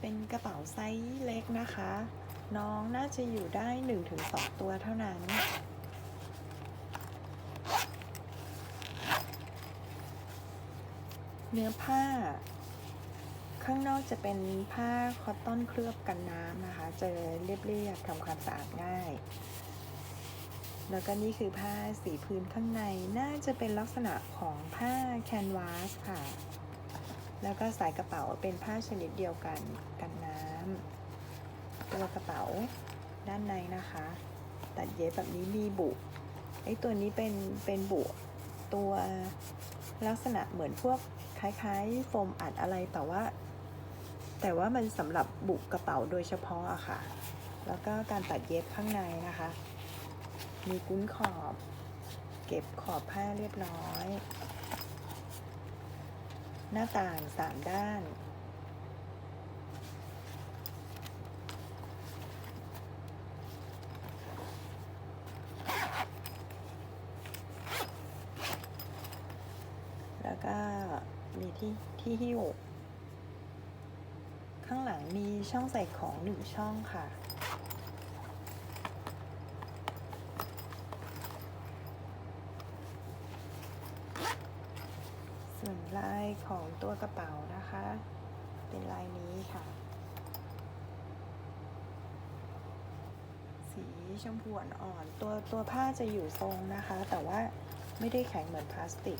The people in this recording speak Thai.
เป็นกระเป๋าไซส์เล็กนะคะ น้องน่าจะอยู่ได้ 1-2 ตัวเท่านั้น เนื้อผ้า ข้างนอกจะเป็นผ้าคอตตอนเคลือบกันน้ำนะคะ จะเรียบๆทำความสะอาดง่าย แล้วก็นี่คือผ้าสีพื้นข้างในน่าจะเป็นลักษณะของผ้าแคนวาสค่ะ แล้วก็สายกระเป๋าเป็นผ้าชนิดเดียวกันกันน้ำตัวกระเป๋าด้านในนะคะ ตัดเย็บแบบนี้มีบุไอตัวนี้เป็นเป็นบุตัวลักษณะเหมือนพวกคล้ายๆ โฟมอัดอะไรแต่ว่า แต่ว่ามันสำหรับบุกระเป๋าโดยเฉพาะอะค่ะ แล้วก็การตัดเย็บข้างในนะคะ มีกุ้นขอบ เก็บขอบผ้าเรียบร้อย หน้าต่างสามด้าน แล้วก็มีที่ที่หิ้ว ข้างหลังมีช่องใส่ของหนึ่งช่องค่ะ ส่วนลายของตัวกระเป๋านะคะ เป็นลายนี้ค่ะ สีชมพูอ่อนๆตัวตัวผ้าจะอยู่ทรงนะคะ แต่ว่าไม่ได้แข็งเหมือนพลาสติก